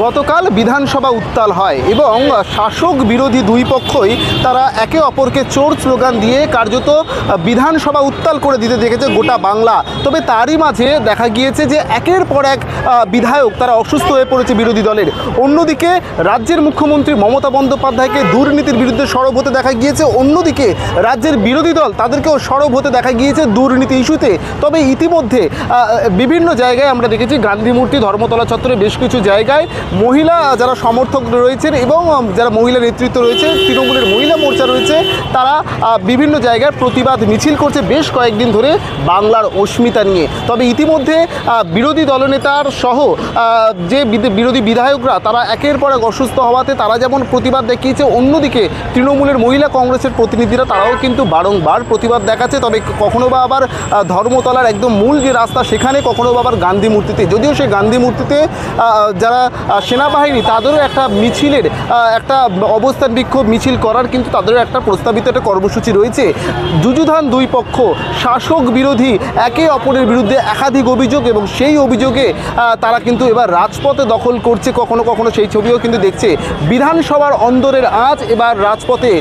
গতকাল বিধানসভা উত্তাল হয় এবং শাসক বিরোধী দুই পক্ষই তারা একে অপরকে চোর স্লোগান দিয়ে কার্যত বিধানসভা উত্তাল করে দিতে দেখেছে গোটা বাংলা। তবে তারই মাঝে দেখা গিয়েছে যে একের পর এক বিধায়ক তারা অসুস্থ হয়ে পড়েছে বিরোধী দলের। অন্যদিকে রাজ্যের মুখ্যমন্ত্রী মমতা বন্দ্যোপাধ্যায়কে দুর্নীতির বিরুদ্ধে সরব হতে দেখা গিয়েছে। অন্যদিকে রাজ্যের বিরোধী দল তাদেরকেও সরব হতে দেখা গিয়েছে দুর্নীতি ইস্যুতে। তবে ইতিমধ্যে বিভিন্ন জায়গায় আমরা দেখেছি গান্ধী মূর্তি, ধর্মতলা চত্বরে বেশ কিছু জায়গায় মহিলা যারা সমর্থক রয়েছেন এবং যারা মহিলা নেতৃত্ব রয়েছে, তৃণমূলের মহিলা মোর্চা রয়েছে, তারা বিভিন্ন জায়গায় প্রতিবাদ মিছিল করছে বেশ কয়েকদিন ধরে বাংলার অস্মিতা নিয়ে। তবে ইতিমধ্যে বিরোধী দলনেতার সহ যে বিরোধী বিধায়করা, তারা একের পর এক অসুস্থ হওয়াতে তারা যেমন প্রতিবাদ দেখিয়েছে, অন্যদিকে তৃণমূলের মহিলা কংগ্রেসের প্রতিনিধিরা তারাও কিন্তু বারংবার প্রতিবাদ দেখাচ্ছে। তবে কখনো বা আবার ধর্মতলার একদম মূল যে রাস্তা, সেখানে কখনো বা আবার গান্ধী মূর্তিতে, যদিও সেই গান্ধী মূর্তিতে যারা সেনাবাহিনী তাদেরও একটা মিছিলের একটা অবস্থান বিক্ষোভ মিছিল করার কিন্তু তাদেরও একটা প্রস্তাবিত একটা কর্মসূচি রয়েছে। যুযুধান দুই পক্ষ, শাসক বিরোধী একে অপরের বিরুদ্ধে একাধিক অভিযোগ এবং সেই অভিযোগে তারা কিন্তু এবার রাজপথে দখল করছে, কখনো কখনো সেই ছবিও কিন্তু দেখছে। বিধানসভার অন্দরের আজ এবার রাজপথে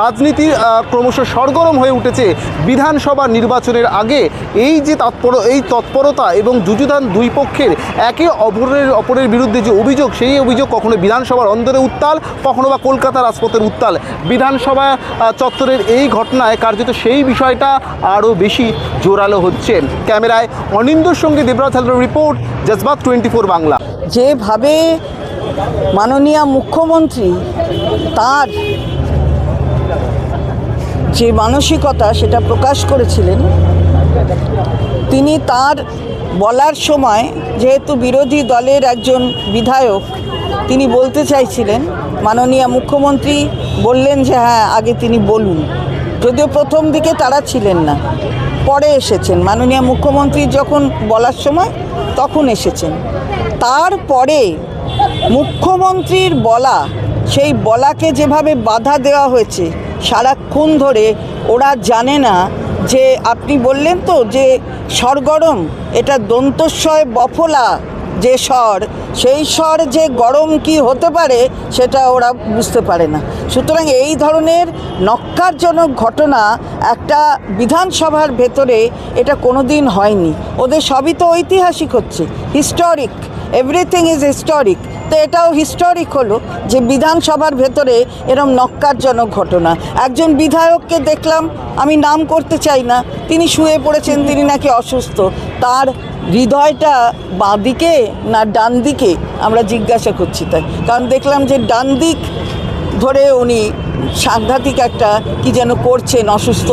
রাজনীতি ক্রমশ সরগরম হয়ে উঠেছে। বিধানসভা নির্বাচনের আগে এই যে তৎপর, এই তৎপরতা এবং যুযুধান দুই পক্ষের একে অপরের অপরের বিরুদ্ধে যে অভিযোগ সেই অভিযোগ কখনো বিধানসভার অন্দরে উত্তাল, কখনো বা কলকাতা রাজপথের উত্তাল। বিধানসভা চত্বরের এই ঘটনায় কার্যত সেই বিষয়টা আরও বেশি জোরালো হচ্ছে। ক্যামেরায় অনিন্দর সঙ্গে দেবরাজ হালদার রিপোর্ট, জজবাত টোয়েন্টি ফোর বাংলা। যেভাবে মাননীয় মুখ্যমন্ত্রী তার যে মানসিকতা সেটা প্রকাশ করেছিলেন, তিনি তার বলার সময় যেহেতু বিরোধী দলের একজন বিধায়ক, তিনি বলতে চাইছিলেন, মাননীয় মুখ্যমন্ত্রী বললেন যে হ্যাঁ আগে তিনি বলুন। যদিও প্রথম দিকে তারা ছিলেন না, পরে এসেছেন। মাননীয় মুখ্যমন্ত্রী যখন বলার সময় তখন এসেছেন। তারপরে মুখ্যমন্ত্রীর বলা, সেই বলাকে যেভাবে বাধা দেওয়া হয়েছে, সারাক্ষণ ধরে ওরা জানে না যে আপনি বললেন তো যে সরগরম এটা দন্তস্বয় বফলা যে স্বর, সেই স্বর যে গরম কি হতে পারে সেটা ওরা বুঝতে পারে না। সুতরাং এই ধরনের নক্কারজনক ঘটনা একটা বিধানসভার ভেতরে এটা কোনো দিন হয়নি। ওদের সবই তো ঐতিহাসিক হচ্ছে হিস্টোরিক এভরিথিং ইজ হিস্টোরিক তো এটাও হিস্টোরিক হলো যে বিধানসভার ভেতরে এরম নক্কারজনক ঘটনা। একজন বিধায়ককে দেখলাম, আমি নাম করতে চাই না, তিনি শুয়ে পড়েছেন, তিনি নাকি অসুস্থ। তার হৃদয়টা বাঁ দিকে না ডান দিকে আমরা জিজ্ঞাসা করছি তাই। কারণ দেখলাম যে ডান দিক ধরে উনি সাংঘাতিক একটা কি যেন করছেন, অসুস্থ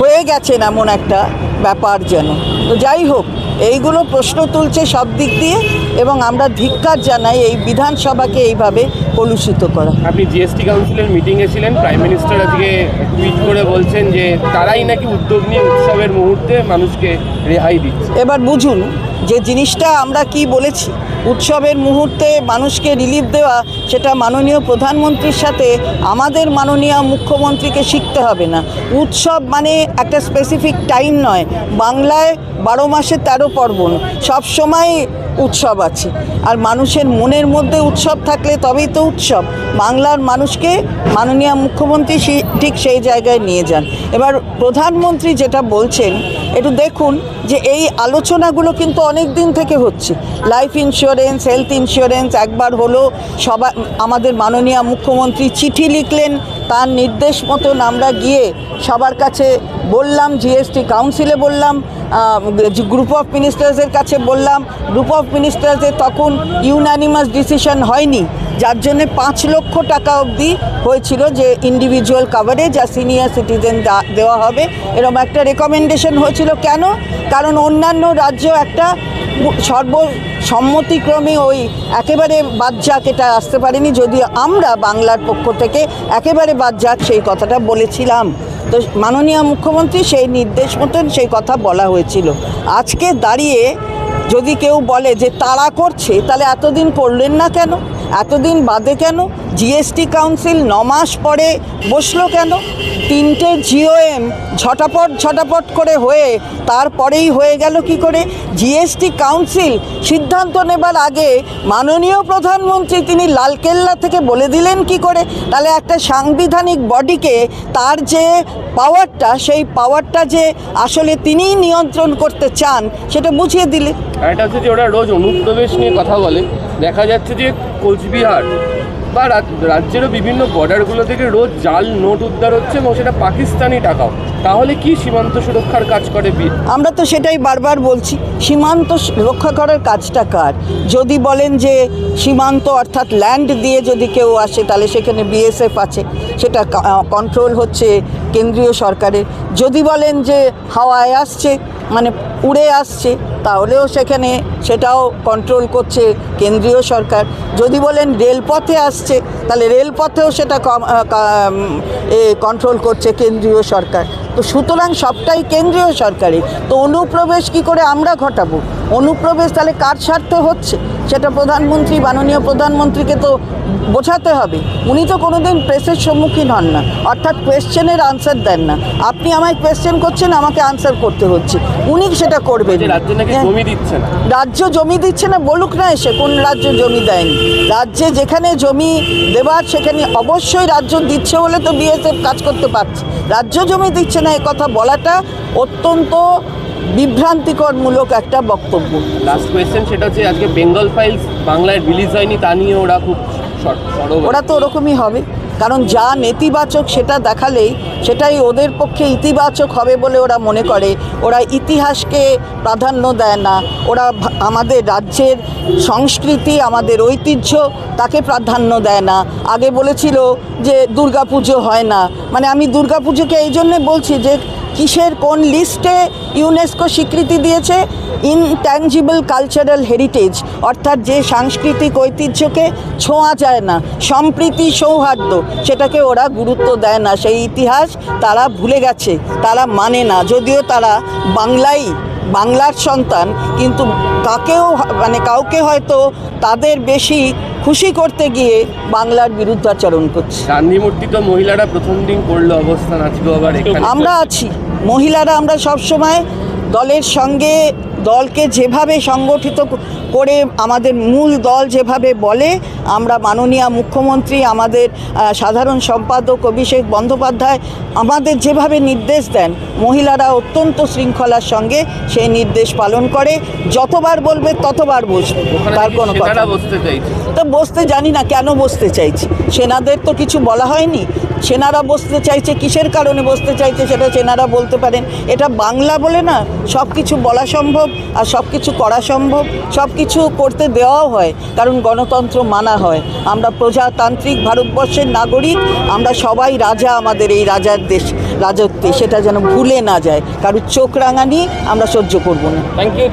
হয়ে গেছেন এমন একটা ব্যাপার যেন। তো যাই হোক এইগুলো প্রশ্ন তুলছে সব দিক দিয়ে এবং আমরা ধিক্কার জানাই এই বিধানসভাকে এইভাবে কলুষিত করা। আপনি জিএসটি কাউন্সিলের মিটিংয়ে ছিলেন প্রাইম মিনিস্টার আজকে টুইট করে বলছেন যে তারাই নাকি উদ্যোগ নিয়ে উৎসবের মুহূর্তে মানুষকে রেহাই দিচ্ছে। এবার বুঝুন যে জিনিসটা আমরা কি বলেছি, উৎসবের মুহূর্তে মানুষকে রিলিফ দেওয়া, সেটা মাননীয় প্রধানমন্ত্রীর সাথে আমাদের মাননীয় মুখ্যমন্ত্রীকে শিখতে হবে না। উৎসব মানে একটা স্পেসিফিক টাইম নয়। বাংলায় বারো মাসে তেরো পর্বণ। সব সময় উৎসব আছে। আর মানুষের মনের মধ্যে উৎসব থাকলে তবেই তো উৎসব। বাংলার মানুষকে মাননীয় মুখ্যমন্ত্রী ঠিক সেই জায়গায় নিয়ে যান। এবার প্রধানমন্ত্রী যেটা বলছেন, একটু দেখুন যে এই আলোচনাগুলো কিন্তু অনেক দিন থেকে হচ্ছে। লাইফ ইন্স্যুরেন্স হেলথ ইন্স্যুরেন্স একবার হলো সবাই আমাদের মাননীয় মুখ্যমন্ত্রী চিঠি লিখলেন তার নির্দেশ মতন আমরা গিয়ে সবার কাছে বললাম জিএসটি কাউন্সিলে বললাম গ্রুপ অফ মিনিস্টার্সের কাছে বললাম। গ্রুপ অফ মিনিস্টার্সের তখন ইউনানিমাস ডিসিশন হয়নি। যার জন্যে পাঁচ লক্ষ টাকা অবধি হয়েছিল যে ইন্ডিভিজুয়াল কাভারেজ আর সিনিয়র সিটিজেন দেওয়া হবে। এরকম একটা রেকমেন্ডেশন হয়েছিল। কেন? কারণ অন্যান্য রাজ্য একটা সর্বসম্মতিক্রমে ওই একেবারে বাদজাক এটা আসতে পারেনি, যদিও আমরা বাংলার পক্ষ থেকে একেবারে বাদজাক সেই কথাটা বলেছিলাম। তো মাননীয় মুখ্যমন্ত্রী সেই নির্দেশ মতন সেই কথা বলা হয়েছিল। আজকে দাঁড়িয়ে যদি কেউ বলে যে তারা করছে, তাহলে এতদিন করলেন না কেন? এতদিন বাদে কেন? জিএসটি কাউন্সিল ন মাস পরে বসল কেন? তিনটে জিওএম ঝটাপট ঝটাপট করে হয়ে তারপরেই হয়ে গেল কি করে? জিএসটি কাউন্সিল সিদ্ধান্ত নেবার আগে মাননীয় প্রধানমন্ত্রী তিনি লালকেল্লা থেকে বলে দিলেন কি করে? তাহলে একটা সাংবিধানিক বডিকে তার যে পাওয়ারটা সেই পাওয়ারটা যে আসলে তিনিই নিয়ন্ত্রণ করতে চান, সেটা বুঝিয়ে দিলে। এটা হচ্ছে যে ওরা রোজ অনুপ্রবেশ নিয়ে কথা বলে। দেখা যাচ্ছে যে কোচবিহার বা রাজ- রাজ্যেরও বিভিন্ন বর্ডারগুলো থেকে রোজ জাল নোট উদ্ধার হচ্ছে এবং সেটা পাকিস্তানি টাকাও। তাহলে কি সীমান্ত সুরক্ষার কাজ করে বি আমরা তো সেটাই বারবার বলছি, সীমান্ত রক্ষা করার কাজটা কার? যদি বলেন যে সীমান্ত অর্থাৎ ল্যান্ড দিয়ে যদি কেউ আসে, তাহলে সেখানে বিএসএফ আছে, সেটা কন্ট্রোল হচ্ছে কেন্দ্রীয় সরকারের। যদি বলেন যে হাওয়ায় আসছে মানে উড়ে আসছে, তাহলেও সেখানে সেটাও কন্ট্রোল করছে কেন্দ্রীয় সরকার। যদি বলেন রেলপথে আসছে, তাহলে রেলপথেও সেটা কন্ট্রোল করছে কেন্দ্রীয় সরকার। তো সুতরাং সবটাই কেন্দ্রীয় সরকারি তো অনুপ্রবেশ কি করে আমরা ঘটাবো? অনুপ্রবেশ তাহলে কার স্বার্থে হচ্ছে? সেটা প্রধানমন্ত্রী মাননীয় প্রধানমন্ত্রীকে তো বোঝাতে হবে। উনি তো কোনোদিন প্রেসের সম্মুখীন হন না। অর্থাৎ কোয়েশ্চেনের আনসার দেন না। আপনি আমায় কোয়েশ্চেন করছেন আমাকে আনসার করতে হচ্ছে। উনি সেটা করবেন রাজ্য হ্যাঁ। জমি দিচ্ছে না। রাজ্য জমি দিচ্ছে না বলুক না এসে কোন রাজ্য জমি দেয়নি। রাজ্যে যেখানে জমি দেবার সেখানে অবশ্যই রাজ্য দিচ্ছে বলে তো বিএসএফ কাজ করতে পারছে। রাজ্য জমি দিচ্ছে না এ কথা বলাটা অত্যন্ত বিভ্রান্তিকরমূলক একটা বক্তব্য। লাস্ট কোয়েশ্চেন সেটা হচ্ছে আজকে বেঙ্গল ফাইলস বাংলায় রিলিজ হয়নি তা নিয়ে ওরা খুব ওরা তো ওরকমই হবে কারণ যা নেতিবাচক সেটা দেখালেই সেটাই ওদের পক্ষে ইতিবাচক হবে বলে ওরা মনে করে। ওরা ইতিহাসকে প্রাধান্য দেয় না ওরা আমাদের রাজ্যের সংস্কৃতি আমাদের ঐতিহ্য তাকে প্রাধান্য দেয় না। আগে বলেছিল যে দুর্গাপুজো হয় না। মানে আমি দুর্গাপুজোকে এই জন্যে বলছি যে কিসের কোন লিস্টে ইউনেস্কো স্বীকৃতি দিয়েছে? ইনট্যাঞ্জিবল কালচারাল হেরিটেজ অর্থাৎ যে সাংস্কৃতিক ঐতিহ্যকে ছোঁয়া যায় না সম্প্রীতি সৌহার্দ্য সেটাকে ওরা গুরুত্ব দেয় না। সেই ইতিহাস তারা ভুলে গেছে তারা মানে না। যদিও তারা বাংলাই বাংলার সন্তান কিন্তু কাকেও মানে কাউকে হয়তো তাদের বেশি খুশি করতে গিয়ে বাংলার বিরুদ্ধাচরণ করছে। গান্ধী মূর্তি তো মহিলারা প্রথম দিন করল অবস্থান আজকেও আবার আমরা আছি। মহিলারা আমরা সব সময় দলের সঙ্গে দলকে যেভাবে সংগঠিত করে আমাদের মূল দল যেভাবে বলে আমরা মাননীয় মুখ্যমন্ত্রী আমাদের সাধারণ সম্পাদক অভিষেক বন্দ্যোপাধ্যায় আমাদের যেভাবে নির্দেশ দেন মহিলারা অত্যন্ত শৃঙ্খলার সঙ্গে সেই নির্দেশ পালন করে। যতবার বলবে ততবার বসবে তার কোনো কথা। তো বসতে জানি না কেন বসতে চাইছি। সেনাদের তো কিছু বলা হয়নি। সেনারা বসতে চাইছে, কিসের কারণে বসতে চাইছে সেটা সেনারা বলতে পারেন। এটা বাংলা বলে না সব কিছু বলা সম্ভব আর সব কিছু করা সম্ভব সব কিছু করতে দেওয়াও হয়, কারণ গণতন্ত্র মানা হয়। আমরা প্রজাতান্ত্রিক ভারতবর্ষের নাগরিক, আমরা সবাই রাজা আমাদের এই রাজার দেশ, রাজত্বে, সেটা যেন ভুলে না যায়। কারোর চোখ রাঙানি আমরা সহ্য করব না। Thank you